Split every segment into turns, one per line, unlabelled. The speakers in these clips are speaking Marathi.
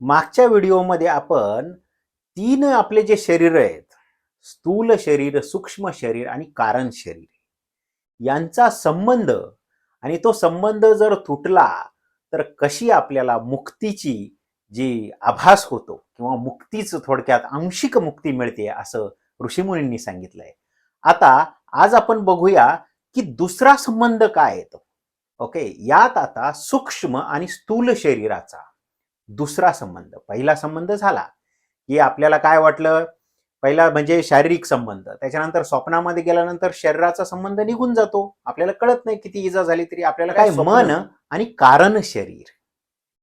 मागच्या व्हिडिओमध्ये आपण तीन आपले जे शरीर आहेत स्थूल शरीर सूक्ष्म शरीर आणि कारण शरीर यांचा संबंध आणि तो संबंध जर तुटला तर कशी आपल्याला मुक्तीची जी आभास होतो किंवा मुक्तीच थोडक्यात आंशिक मुक्ती मिळते असं ऋषीमुनींनी सांगितलंय. आता आज आपण बघूया की दुसरा संबंध काय येतो ओके? यात आता सूक्ष्म आणि स्थूल शरीराचा दुसरा संबंध. पहिला संबंध झाला की आपल्याला काय वाटलं? पहिला म्हणजे शारीरिक संबंध. त्याच्यानंतर स्वप्नामध्ये गेल्यानंतर शरीराचा संबंध निघून जातो. आपल्याला कळत नाही किती इजा झाली तरी. आपल्याला काय मन आणि कारण शरीर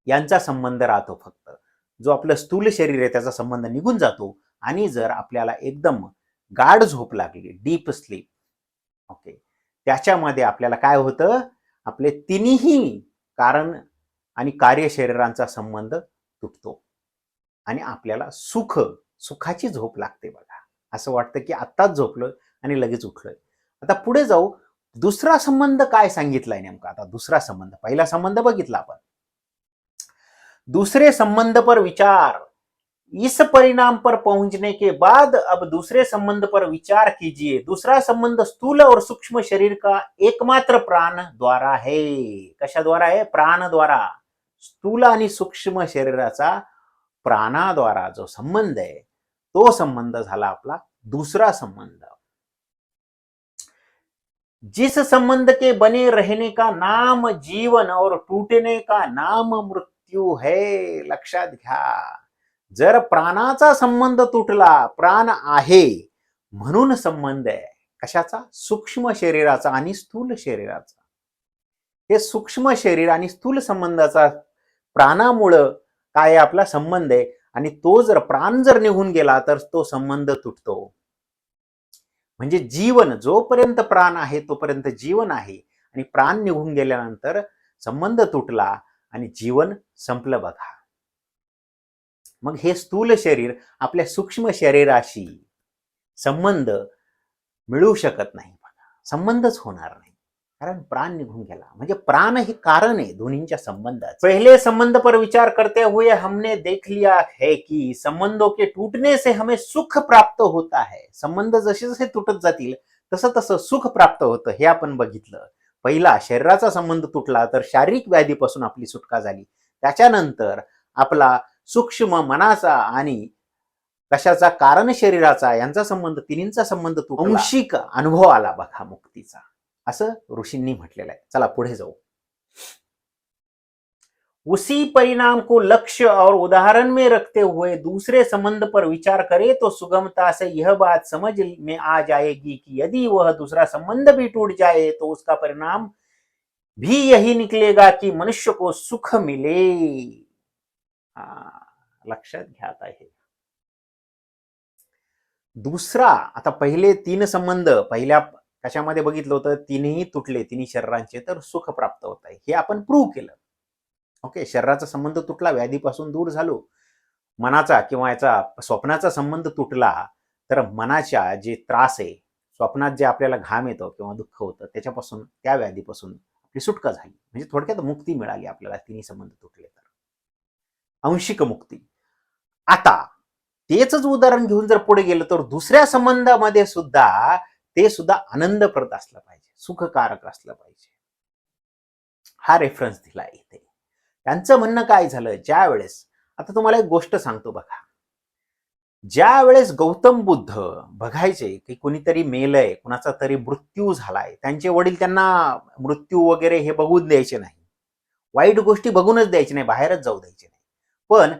यांचा संबंध राहतो फक्त. जो आपलं स्थूल शरीर आहे त्याचा संबंध निघून जातो आणि जर आपल्याला एकदम गाढ झोप लागली डीप स्लीप ओके त्याच्यामध्ये आपल्याला काय होतं? आपले तिन्ही कारण आणि कार्य शरीरांचा संबंध तुटतो. आणि आपल्याला सुख सुखाची झोप लागते बघा. असं वाटतं की आत्ताच झोपलोय आणि लगेच उठलोय. आता पुढे जाऊ दुसरा संबंध काय सांगितलाय नेमका? आता दुसरा संबंध पहिला संबंध बघितला आपण. दूसरे संबंध पर विचार. इस परिणाम पर पहुंचने के बाद अब दूसरे संबंध पर विचार कीजिए. दूसरा संबंध स्थूल और सूक्ष्म शरीर का एकमात्र प्राण द्वारा है. कशा द्वारा है? प्राण द्वारा. स्थूल आणि सूक्ष्म शरीराचा प्राणाद्वारा जो संबंध आहे तो संबंध झाला आपला दुसरा संबंध. जिस संबंध के बने रहने का नाम जीवन और टूटने का नाम मृत्यू है लक्षात घ्या. जर प्राणाचा संबंध तुटला प्राण आहे म्हणून संबंध आहे. कशाचा? सूक्ष्म शरीराचा आणि स्थूल शरीराचा. हे सूक्ष्म शरीर आणि स्थूल संबंधाचा प्राणामुळं काय आपला संबंध आहे? आणि तो जर प्राण जर निघून गेला तर तो संबंध तुटतो. म्हणजे जीवन जोपर्यंत प्राण आहे तोपर्यंत जीवन आहे. आणि प्राण निघून गेल्यानंतर संबंध तुटला आणि जीवन संपलं बघा. मग हे स्थूल शरीर आपल्या सूक्ष्म शरीराशी संबंध मिळू शकत नाही बघा. संबंधच होणार नाही. कारण प्राण निघून गेला. म्हणजे प्राण हे कारण आहे दोन्हींच्या संबंधात पहले संबंध पर विचार करते हुए हमने देख लिया है कि संबंधों के टूटने से हमें सुख प्राप्त होता है. संबंध जसे जसे तुटत जातील तसं तसं सुख प्राप्त होतं हे आपण बघितलं. पहिला शरीराचा संबंध तुटला तर शारीरिक व्याधीपासून आपली सुटका झाली. त्याच्यानंतर आपला सूक्ष्म मनाचा आणि कशाचा कारण शरीराचा यांचा संबंध तिन्हींचा संबंध तुटला. अंशिक अनुभव आला बघा मुक्तीचा. असं ऋषींनी म्हटलेलं आहे. चला पुढे जाऊ. उसी परिणाम को लक्ष्य और उदाहरण में रखते हुए दूसरे संबंध पर विचार करे तो सुगमता से यह बात समझ में आ जाएगी कि यदि वह दूसरा संबंध भी टूट जाए तो उसका परिणाम भी यही निकलेगा कि मनुष्य को सुख मिले। हा, लक्षात घ्यात आता हे दुसरा आता पहिले तीन संबंध पहिल्या कशामध्ये बघितलं होतं? तिन्ही तुटले तिन्ही शरीरांचे तर सुख प्राप्त होत आहे. हे आपण प्रूव्ह केलं. ओके शरीराचा संबंध तुटला व्याधीपासून दूर झालो. मनाचा किंवा याचा स्वप्नाचा संबंध तुटला तर मनाच्या जे त्रास आहे स्वप्नात जे आपल्याला घाम येतो किंवा दुःख होतं त्याच्यापासून त्या व्याधीपासून आपली सुटका झाली. म्हणजे थोडक्यात मुक्ती मिळाली आपल्याला तिन्ही संबंध तुटले तर. अंशिक मुक्ती. आता तेच उदाहरण घेऊन जर पुढे गेलं तर दुसऱ्या संबंधामध्ये सुद्धा ते सुद्धा आनंदप्रद असलं पाहिजे सुखकारक असलं पाहिजे. हा रेफरन्स दिला इथे. त्यांचं म्हणणं काय झालं? ज्या वेळेस आता तुम्हाला एक गोष्ट सांगतो बघा. ज्या वेळेस गौतम बुद्ध बघायचे की कोणीतरी मेलय कुणाचा तरी मृत्यू झालाय त्यांचे वडील त्यांना मृत्यू वगैरे हे बघून द्यायचे नाही. वाईट गोष्टी बघूनच द्यायचे नाही बाहेरच जाऊ द्यायचे नाही. पण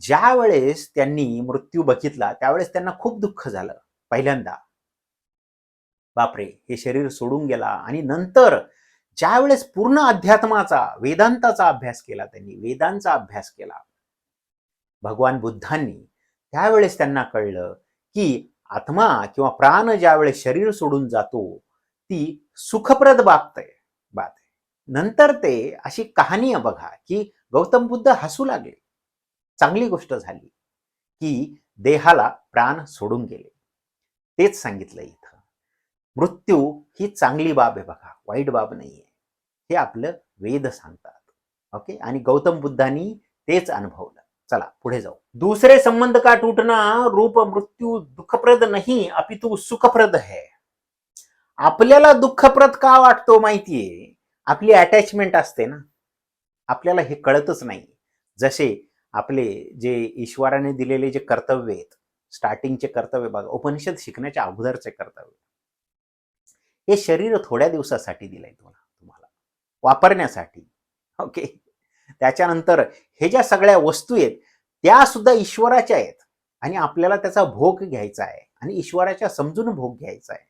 ज्या वेळेस त्यांनी मृत्यू बघितला त्यावेळेस त्यांना खूप दुःख झालं पहिल्यांदा. बापरे हे शरीर सोडून गेला आणि नंतर ज्यावेळेस पूर्ण अध्यात्माचा वेदांताचा अभ्यास केला त्यांनी वेदांचा अभ्यास केला. भगवान बुद्धांनी त्यावेळेस त्यांना कळलं की आत्मा किंवा प्राण ज्यावेळेस शरीर सोडून जातो ती सुखप्रद बाबत आहे बात आहे. नंतर ते अशी कहाणी बघा की गौतम बुद्ध हसू लागले. चांगली गोष्ट झाली की देहाला प्राण सोडून गेले. तेच सांगितलं मृत्यू ही चांगली बाब आहे बघा वाईट बाब नाहीये. हे आपलं वेद सांगतात. ओके? आणि गौतम बुद्धांनी तेच अनुभवलं. चला पुढे जाऊ. दुसरे संबंध का तुटना? रूप मृत्यू दुःखप्रद नाही अपितु सुखप्रद है. आपल्याला दुःखप्रद का वाटतो माहितीये? आपली अटॅचमेंट असते ना. आपल्याला हे कळतच नाही. जसे आपले जे ईश्वराने दिलेले जे कर्तव्य आहेत स्टार्टिंगचे कर्तव्य बघा उपनिषद शिकण्याच्या अगोदरचे कर्तव्य. हे शरीर थोड्या दिवसासाठी दिलंय तुम्हाला तुम्हाला. वापरण्यासाठी. ओके? त्याच्यानंतर हे ज्या सगळ्या वस्तू आहेत त्या सुद्धा ईश्वराच्या आहेत. आणि आपल्याला त्याचा भोग घ्यायचा आहे. आणि ईश्वराच्या समजून भोग घ्यायचा आहे.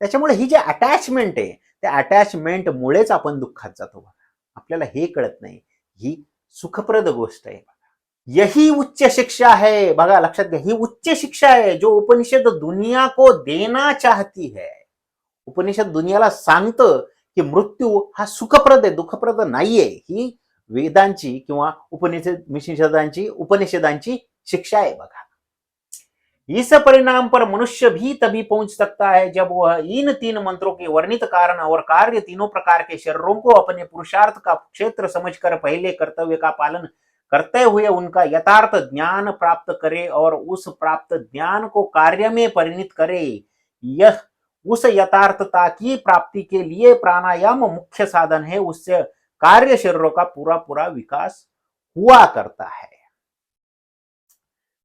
त्याच्यामुळे ही जी अटॅचमेंट आहे त्या अटॅचमेंटमुळेच आपण दुःखात जातो बघा. आपल्याला हे कळत नाही. ही सुखप्रद गोष्ट आहे. यही उच्च शिक्षा है। बघा लक्षात घ्या ही उच्च शिक्षा आहे जो उपनिषद दुनिया को देना चाहती है। उपनिषद दुनियाला सांगतं की मृत्यू हा सुखप्रद आहे, दुःखप्रद नाहीये. ही वेदांची किंवा उपनिषद उपनिषदांची शिक्षा है बघा. इस परिणाम पर मनुष्य भी तभी पहुँच सकता है जब वह इन तीन मंत्रों के वर्णित कारण और कार्य तीनों प्रकार के शरीरों को अपने पुरुषार्थ का क्षेत्र समझकर पहले कर्तव्य का पालन करते हुए उनका यथार्थ ज्ञान प्राप्त करे और उस प्राप्त ज्ञान को कार्य में परिणित करे। यह उस यथार्थता की प्राप्ति के लिए प्राणायाम मुख्य साधन है। उससे कार्य शरीरों का पूरा पूरा विकास हुआ करता है।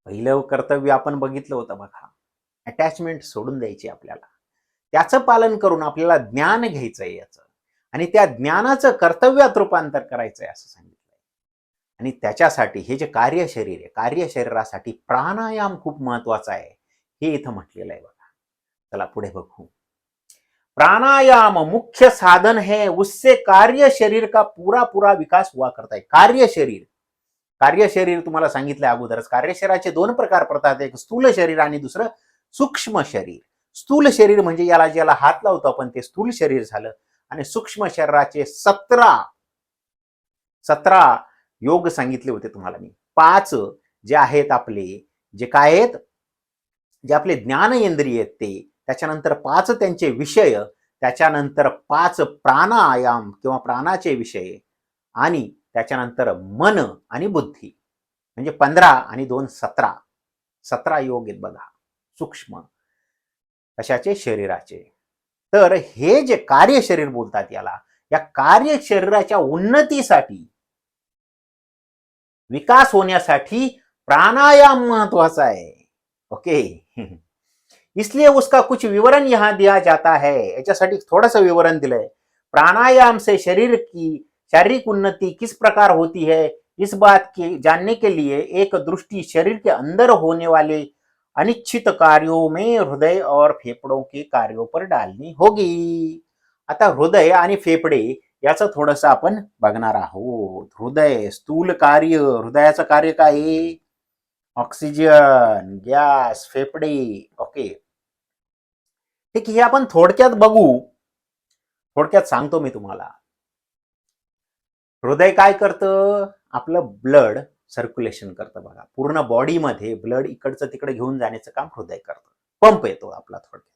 पहिलं कर्तव्य आपण बघितलं होतं बघा. अटॅचमेंट सोडून द्यायची आपल्याला. त्याचं पालन करून आपल्याला ज्ञान घ्यायचंय याचं. आणि त्या ज्ञानाचं कर्तव्यात रूपांतर करायचंय असं सांगितलं. आणि त्याच्यासाठी हे जे कार्य शरीर आहे कार्य शरीरासाठी प्राणायाम खूप महत्त्वाचा आहे हे इथं म्हटलेलं आहे बघा. चला पुढे बघू. प्राणायाम मुख्य साधन है उससे कार्य शरीर का पूरा पूरा विकास हुआ करता है. कार्य शरीर. कार्य शरीर तुम्हाला सांगितलं अगोदरच. कार्य शरीराचे दोन प्रकार पडतात. एक स्थूल शरीर आणि दुसरं सूक्ष्म शरीर. स्थूल शरीर म्हणजे याला ज्याला हात लावतो आपण ते स्थूल शरीर झालं. आणि सूक्ष्म शरीराचे सतरा सतरा योग सांगितले होते तुम्हाला मी. पाच जे आहेत आपले जे काय आहेत? जे आपले ज्ञानेंद्रिय आहेत ते. त्याच्यानंतर पाच त्यांचे विषय त्याच्यानंतर पाच प्राणायाम किंवा प्राणाचे विषय आणि त्याच्यानंतर मन आणि बुद्धी. म्हणजे पंधरा आणि दोन सतरा. सतरा योग आहेत बघा. सूक्ष्म. कशाचे शरीराचे. तर हे जे कार्य शरीर बोलतात याला या कार्य शरीराच्या उन्नतीसाठी विकास होण्यासाठी प्राणायाम महत्वाचा है ओके? इसलिए उसका कुछ विवरण यहाँ दिया जाता है. याच्यासाठी थोडंसं विवरण दिलंय. प्राणायाम से शरीर की शारीरिक उन्नति किस प्रकार होती है? इस बात के, जानने के लिए एक दृष्टि शरीर के अंदर होने वाले अनिश्चित कार्यों में हृदय और फेफड़ों के कार्यों पर डालनी होगी. आता हृदय आणि फेफडे याचं थोडस आपण बघणार आहोत. हृदय स्थूल कार्य. हृदयाचं कार्य काय ऑक्सिजन गॅस फेफडे. ओके. ठीक हे आपण थोडक्यात बघू. थोडक्यात सांगतो मी तुम्हाला. हृदय काय करतं? आपलं ब्लड सर्क्युलेशन करतं बघा. पूर्ण बॉडीमध्ये ब्लड इकडचं तिकडे घेऊन जाण्याचं काम हृदय करतं. पंप येतो आपला थोडक्यात.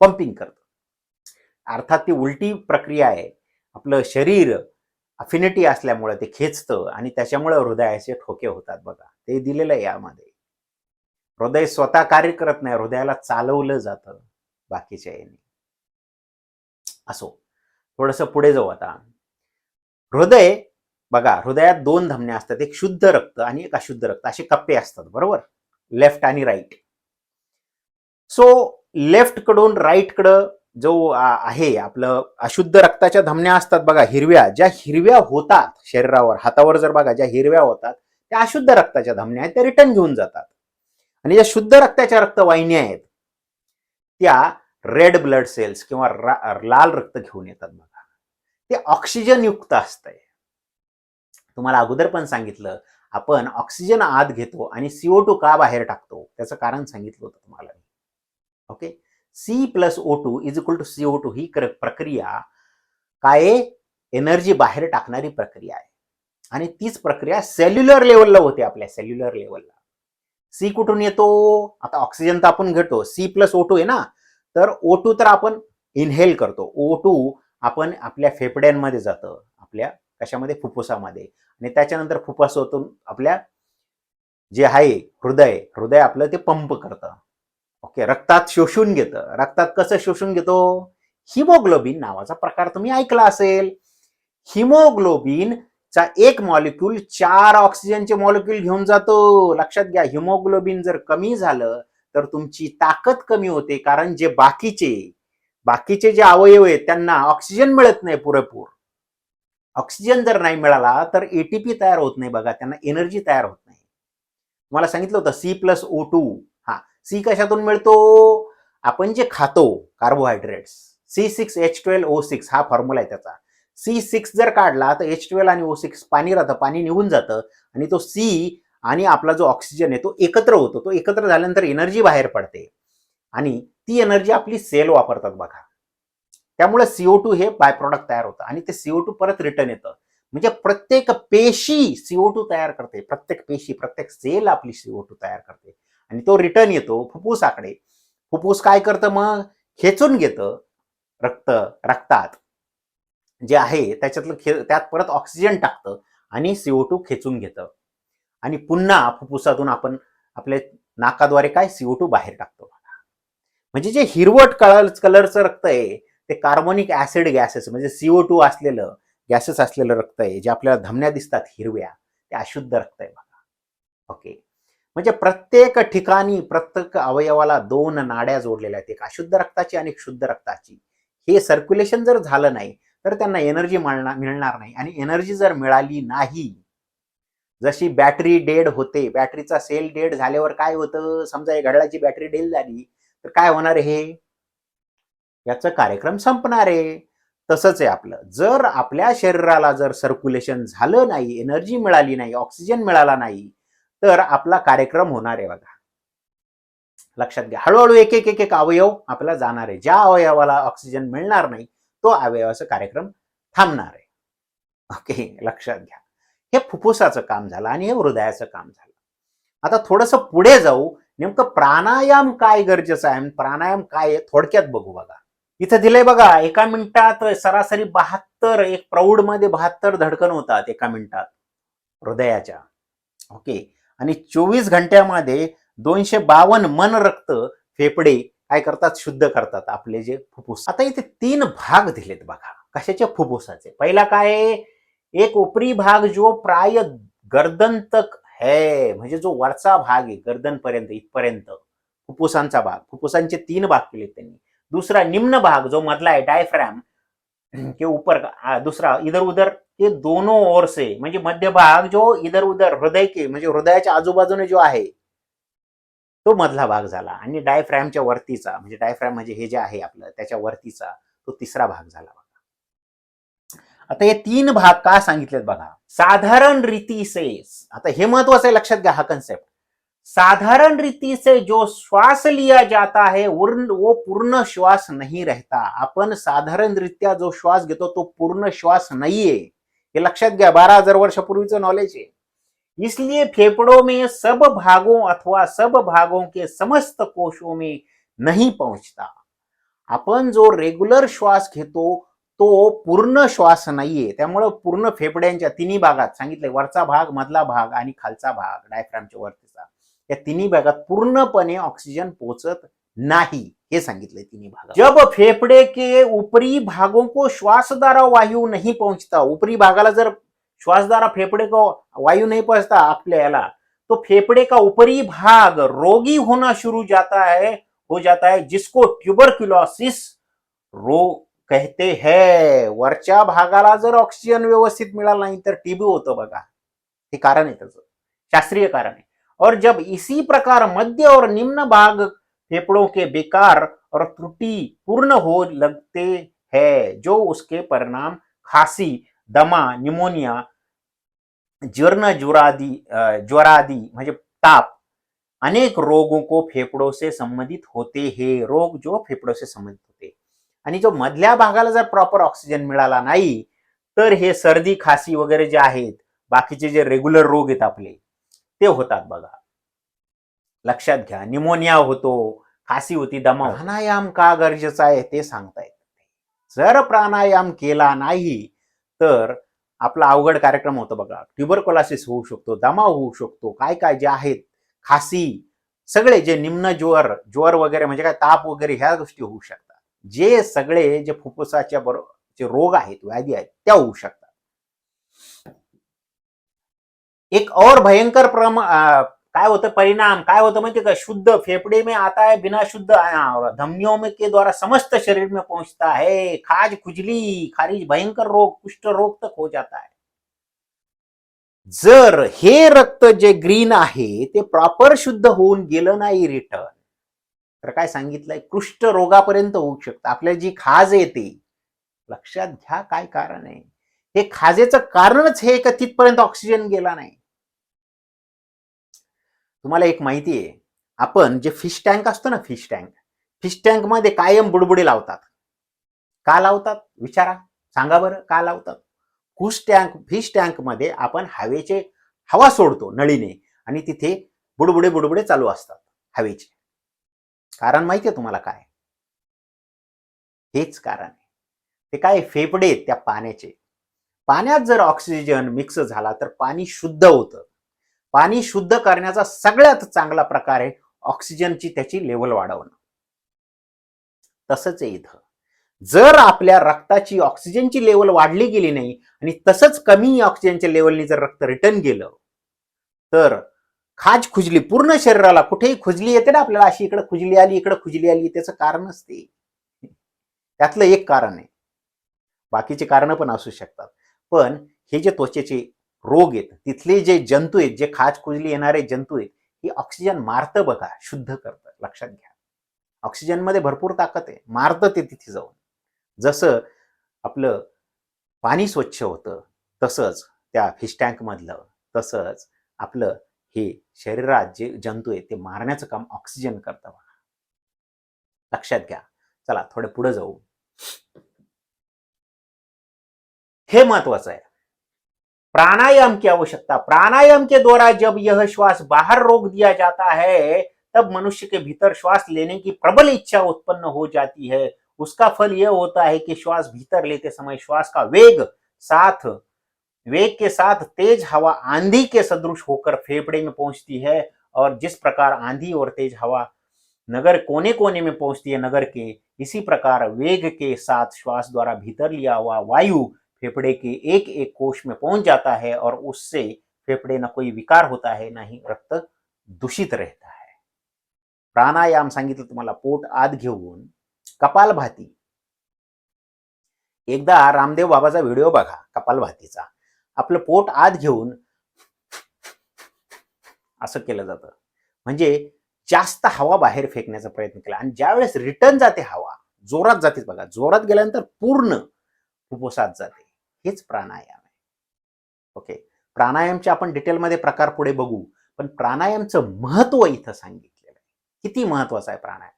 पंपिंग करतं. अर्थात ती उलटी प्रक्रिया आहे. आपलं शरीर अफिनिटी असल्यामुळे ते खेचतं आणि त्याच्यामुळे हृदयाचे ठोके होतात बघा. ते दिलेलं आहे यामध्ये. हृदय स्वतः कार्य करत नाही हृदयाला चालवलं जातं बाकीच्या याने. असो. थोडस पुढे जाऊ आता. हृदय बघा हृदयात दोन धमन्या असतात. एक शुद्ध रक्त आणि एक अशुद्ध रक्त. असे कप्पे असतात बरोबर? लेफ्ट आणि राईट सो लेफ्टकडून राईट कडं जो आहे आपलं अशुद्ध रक्ताच्या धमन्या असतात बघा हिरव्या ज्या हिरव्या होतात शरीरावर हातावर जर बघा ज्या हिरव्या होतात त्या अशुद्ध रक्ताच्या धमन्या आहेत त्या रिटर्न घेऊन जातात. आणि ज्या शुद्ध रक्ताच्या रक्तवाहिन्या आहेत त्या रेड ब्लड सेल्स किंवा लाल रक्त घेऊन येतात बघा. ते ऑक्सिजन युक्त असतंय. तुम्हाला अगोदर पण सांगितलं आपण ऑक्सिजन आत घेतो आणि सीओ टू का बाहेर टाकतो? त्याचं कारण सांगितलं होतं तुम्हाला okay C plus O two is equal to C O two ही प्रक्रिया काय एनर्जी बाहेर टाकणारी प्रक्रिया आहे. आणि तीच प्रक्रिया सेल्युलर लेवलला होते आपल्या सेल्युलर लेवलला सी कुठून येतो? आता ऑक्सिजन तर आपण घेतो. सी प्लस ओ टू आहे ना? तर ओ टू तर आपण इनहेल करतो. ओ टू आपण आपल्या फेफड्यांमध्ये जातं. आपल्या कशामध्ये? फुफ्फुसामध्ये आणि त्याच्यानंतर फुफ्फुसातून आपल्या जे आहे हृदय हृदय आपलं ते पंप करतं. ओके रक्तात शोषून घेतं. रक्तात कसं शोषून घेतो? हिमोग्लोबिन नावाचा प्रकार तुम्ही ऐकला असेल. हिमोग्लोबिन चा एक मॉलिक्यूल चार ऑक्सिजनचे मॉलिक्यूल घेऊन जातो. लक्षात घ्या हिमोग्लोबिन जर कमी झालं तर तुमची ताकद कमी होते. कारण जे बाकीचे बाकीचे जे अवयव आहेत त्यांना ऑक्सिजन मिळत नाही पुरेपूर. ऑक्सिजन जर नाही मिळाला तर एटीपी तयार होत नाही बघा. त्यांना एनर्जी तयार होत नाही. तुम्हाला सांगितलं होतं C plus O two C कशातून मिळतो? आपण जे खातो carbohydrates C six H twelve O six हा फॉर्म्युला आहे त्याचा. सी सिक्स जर काढला तर एच ट्वेल्व आणि ओ सिक्स पाणी राहतं पाणी निघून जातं. आणि तो सी आणि आपला जो ऑक्सिजन आहे तो एकत्र होतो. तो एकत्र झाल्यानंतर एनर्जी बाहेर पडते. आणि ती एनर्जी आपली सेल वापरतात बघा. त्यामुळे सीओ टू हे बाय प्रॉडक्ट तयार होतं. आणि ते सीओ टू परत रिटर्न येतं. म्हणजे प्रत्येक पेशी सीओ टू तयार करते. प्रत्येक पेशी प्रत्येक सेल आपली सीओ टू तयार करते. आणि तो रिटर्न येतो फुफ्फुसाकडे फुफ्फुस काय करतं मग? खेचून घेतं रक्त रक्तात. जे आहे त्याच्यातलं खे त्यात परत ऑक्सिजन टाकतं आणि सीओ टू खेचून घेतं. आणि पुन्हा फुफ्फुसातून आपण आपल्या नाकाद्वारे काय? सीओ टू बाहेर टाकतो म्हणजे जे हिरवट कलर कलरचं रक्त आहे ते कार्बोनिक ऍसिड गॅसेस म्हणजे सीओ टू असलेलं गॅसेस असलेलं रक्त आहे जे आपल्याला धमन्या दिसतात हिरव्या ते अशुद्ध रक्त आहे बघा. ओके म्हणजे प्रत्येक ठिकाणी प्रत्येक अवयवाला दोन नाड्या जोडलेल्या आहेत. एक अशुद्ध रक्ताची आणि एक शुद्ध रक्ताची. हे सर्क्युलेशन जर झालं नाही तर त्यांना एनर्जी मिळणार मिळणार नाही. आणि एनर्जी जर मिळाली नाही जशी बॅटरी डेड होते बॅटरीचा सेल डेड झाल्यावर काय होतं? समजा एक घड्याळाची बॅटरी डेल झाली तर काय होणार हे? याचा कार्यक्रम संपणार आहे. तसंच आहे आपलं. जर आपल्या शरीराला जर सर्क्युलेशन झालं नाही एनर्जी मिळाली नाही ऑक्सिजन मिळाला नाही तर आपला कार्यक्रम होणार आहे बघा. लक्षात घ्या. हळूहळू एक एक एक एक अवयव आपल्याला जाणार आहे. ज्या अवयवाला ऑक्सिजन मिळणार नाही तो अवयवाचा कार्यक्रम थांबणार आहे. ओके लक्षात घ्या. हे फुफ्फुसाचं काम झालं आणि हे हृदयाचं काम झालं. आता थोडस पुढे जाऊ. नेमकं प्राणायाम काय गरजेचं आहे? प्राणायाम काय आहे? थोडक्यात बघू बघा. इथं दिलंय बघा एका मिनिटात सरासरी बहात्तर एक प्रौढमध्ये बहात्तर धडकन होतात एका मिनिटात. हृदयाच्या. ओके. आणि चोवीस घंट्यामध्ये दोनशे बावन्न मन रक्त फेफडे काय करतात? शुद्ध करतात आपले जे फुफ्फुस. आता इथे तीन भाग दिलेत बघा. कशाच्या फुफ्फुसाचे. पहिला काय आहे? एक उपरी भाग जो प्राय गर्दन तक है. म्हणजे जो वरचा भाग आहे गर्दन पर्यंत इथपर्यंत. फुफ्फुसांचा भाग. फुफ्फुसांचे तीन भाग केले त्यांनी. दुसरा निम्न भाग जो मधला आहे डायफ्रॅम के ऊपर आ, दूसरा इधर उधर ये दोनों ओर से म्हणजे मध्य भाग जो इधर उधर हृदय के म्हणजे हृदयाच्या आजूबाजूने जो आहे तो मधला भाग झाला. आणि डायफ्रॅमच्या वरतीचा म्हणजे डायफ्रॅम म्हणजे हे जे आहे आपलं त्याच्या वरतीचा तो तिसरा भाग झाला बघा. आता हे तीन भाग का सांगितलेत बघा? साधारण रीती से आता हे महत्वाचं आहे लक्षात घ्या हा कन्सेप्ट साधारण रीति से जो श्वास लिया जाता है वो पूर्ण श्वास नहीं रहता। आपण साधारणरित्या जो श्वास घेतो तो पूर्ण श्वास नाहीये. हे लक्षात घ्या बारा हजार वर्षापूर्वीचं नॉलेज आहे. इसलिए फेफड़ों में सब भागों अथवा सब भागों के समस्त कोशों में नहीं पहुंचता। आपण जो रेग्युलर श्वास घेतो तो पूर्ण श्वास नाहीये. त्यामुळं पूर्ण फेफड्यांच्या तिन्ही भागात सांगितले वरचा भाग मधला भाग आणि खालचा भाग डायफ्रामच्या वरतीचा. या तिन्ही भागात पूर्णपणे ऑक्सिजन पोहोचत नाही हे सांगितलंय तिन्ही भाग जब फेफड़े के ऊपरी भागों को श्वास द्वारा वायु नहीं पहुँचता ऊपरी भागाला जर श्वास द्वारा फेफड़े को वायु नहीं पहुँचता याला तो फेफड़े का ऊपरी भाग रोगी होना शुरू जाता है हो जाता है जिसको ट्यूबरक्युलोसिस रोग कहते हैं. वरच्या भागाला जर ऑक्सिजन व्यवस्थित मिळाला नाही तर टीबी होतं बघा. हे कारण आहे त्याचं. शास्त्रीय कारण आहे. और जब इसी प्रकार मध्य और निम्न भाग फेफड़ों के बेकार और त्रुटि पूर्ण हो लगते हैं, जो उसके परिणाम खांसी, दमा, निमोनिया, जीर्ण ज्वरादी ज्वरादी, म्हणजे ताप, अनेक रोगों को फेफड़ों से संबंधित होते हैं। रोग जो फेफड़ों से संबंधित होते आणि जो मधल्या भागाला जर प्रॉपर ऑक्सिजन मिळाला नाही हे सर्दी, खासी वगैरे जे आहेत, बाकीचे जे रेग्युलर रोग आहेत आपले ते होतात बघा. लक्षात घ्या निमोनिया होतो खासी होती दमा प्राणायाम का गरजेचा आहे ते सांगता येत नाही. जर प्राणायाम केला नाही तर आपला अवघड कार्यक्रम होतो बघा. ट्युबरकोलासिस होऊ शकतो दमा होऊ शकतो काय काय जे आहेत खासी सगळे जे निम्न ज्वर ज्वर वगैरे म्हणजे काय ताप वगैरे ह्या गोष्टी होऊ शकतात. जे सगळे जे फुफ्फुसाच्या बरोबर जे रोग आहेत व्याधी आहेत त्या होऊ शकतात. एक और भयंकर प्रम काय होतं परिणाम? काय होतं माहिती का? शुद्ध फेफड़े में आता है बिना शुद्ध अं, धमनियों में के द्वारा समस्त शरीर में पहुंचता है। खाज खुजली खारिज भयंकर रोग कुष्ठ रोग तक हो जाता है। जर हे रक्त जे ग्रीन आहे ते प्रॉपर शुद्ध होऊन गेलं नाही रिटर्न तर काय सांगितलंय? कुष्ठ रोगापर्यंत होऊ शकतं. आपल्याला जी खाज येते लक्षात घ्या काय कारण आहे. हे खाजेचं कारणच हे का तिथपर्यंत ऑक्सिजन गेला नाही. तुम्हाला एक माहिती आहे आपण जे फिश टँक असतो ना फिश टँक फिश टँकमध्ये कायम बुडबुडे लावतात. का लावतात? विचारा. सांगा बरं का लावतात? कुश टँक फिश टँकमध्ये आपण हवेचे हवा सोडतो नळीने आणि तिथे बुडबुडे बुडबुडे चालू असतात हवेचे. कारण माहितीये तुम्हाला काय? हेच कारण आहे. ते काय फेफडे आहेत त्या पाण्याचे. पाण्यात जर ऑक्सिजन मिक्स झाला तर पाणी शुद्ध होतं. पाणी शुद्ध करण्याचा सगळ्यात चांगला प्रकार आहे ऑक्सिजनची त्याची लेवल वाढवणं. तसंच आहे इथं. जर आपल्या रक्ताची ऑक्सिजनची लेवल वाढली गेली नाही आणि तसंच कमी ऑक्सिजनच्या लेवलनी जर रक्त रिटर्न गेलं तर खाज खुजली पूर्ण शरीराला कुठेही खुजली येते ना आपल्याला अशी इकडे खुजली आली इकडे खुजली आली त्याचं कारणच ते त्यातलं एक कारण आहे. बाकीचे कारण पण असू शकतात. पण हे जे त्वचेचे रोग आहेत तिथले जे जंतू आहेत जे खाज खुजली येणारे जंतू आहेत हे ऑक्सिजन मारतं बघा शुद्ध करतं लक्षात घ्या. ऑक्सिजनमध्ये भरपूर ताकद आहे मारतं ते तिथे जाऊन. जसं आपलं पाणी स्वच्छ होतं तसंच त्या फिश टँकमधलं तसंच आपलं हे शरीरात जे जंतू आहेत ते मारण्याचं काम ऑक्सिजन करतं बघा. लक्षात घ्या. चला थोडं पुढे जाऊ. हे महत्वाचं आहे. प्राणायाम की आवश्यकता प्राणायाम के द्वारा जब यह श्वास बाहर रोक दिया जाता है, तब मनुष्य के भीतर श्वास लेने की प्रबल इच्छा उत्पन्न हो जाती है। उसका फल यह होता है कि श्वास भीतर लेते समय श्वास का वेग साथ, वेग के साथ तेज हवा आंधी के सदृश होकर फेफड़े में पहुँचती है और जिस प्रकार आंधी और तेज हवा नगर कोने कोने में पहुँचती है नगर के, इसी प्रकार वेग के साथ श्वास द्वारा भीतर लिया हुआ वायु फेफड़े के एक एक कोश में पहुंच जाता है और उससे फेफड़े ना कोई विकार होता है ना ही रक्त दूषित रहता है। प्राणायाम सांगितलं तुम्हाला पोट आत घेऊन कपालभाती एकदा रामदेव बाबाचा व्हिडिओ बघा कपालभातीचा आपलं पोट आत घेऊन असं केलं जातं। म्हणजे जास्त हवा बाहेर फेकण्याचा प्रयत्न केला आणि ज्यावेळेस रिटर्न जाते हवा जोरात जाते बघा जोरात गेल्यानंतर पूर्ण फुफ्फुसात जाते। हेच प्राणायाम आहे. ओके? प्राणायामचे आपण डिटेलमध्ये प्रकार पुढे बघू. पण प्राणायामचं महत्त्व इथं सांगितलेलं आहे. किती महत्वाचं आहे प्राणायाम?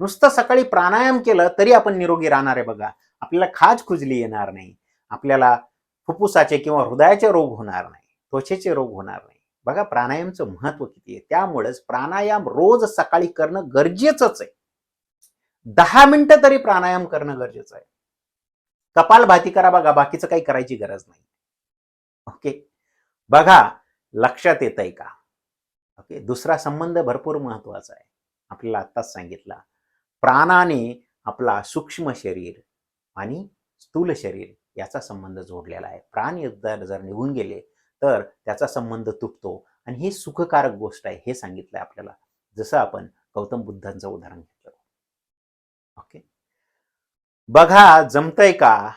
नुसतं सकाळी प्राणायाम केलं तरी आपण निरोगी राहणार आहे बघा. आपल्याला खाज खुजली येणार नाही. आपल्याला फुफ्फुसाचे किंवा हृदयाचे रोग होणार नाही. त्वचेचे रोग होणार नाही. बघा प्राणायामचं महत्त्व किती आहे. त्यामुळेच प्राणायाम रोज सकाळी करणं गरजेचंच आहे. दहा मिनिटं तरी प्राणायाम करणं गरजेचं आहे. कपालभाती करा बघा बाकीचं काही करायची गरज नाही. ओके बघा लक्षात येत आहे का? ओके दुसरा संबंध भरपूर महत्त्वाचा आहे. आपल्याला आत्ताच सांगितला. प्राणाने आपला सूक्ष्म शरीर आणि स्थूल शरीर याचा संबंध जोडलेला आहे. प्राण एकदा जर निघून गेले तर त्याचा संबंध तुटतो. आणि ही सुखकारक गोष्ट आहे हे सांगितलंय आपल्याला. जसं आपण गौतम बुद्धांचं उदाहरण घेतो बघा जमतंय का?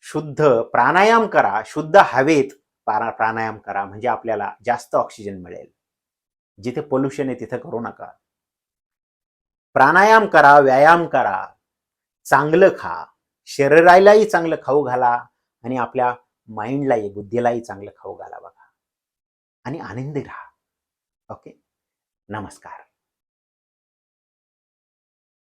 शुद्ध प्राणायाम करा. शुद्ध हवेत प्राणायाम करा. म्हणजे आपल्याला जास्त ऑक्सिजन मिळेल. जिथे पोल्युशन आहे तिथे करू नका. प्राणायाम करा व्यायाम करा. चांगलं खा. शरीरालाही चांगलं खाऊ घाला. आणि आपल्या माइंडलाही बुद्धीलाही चांगलं खाऊ घाला बघा. आणि आनंदी राहा. ओके? नमस्कार.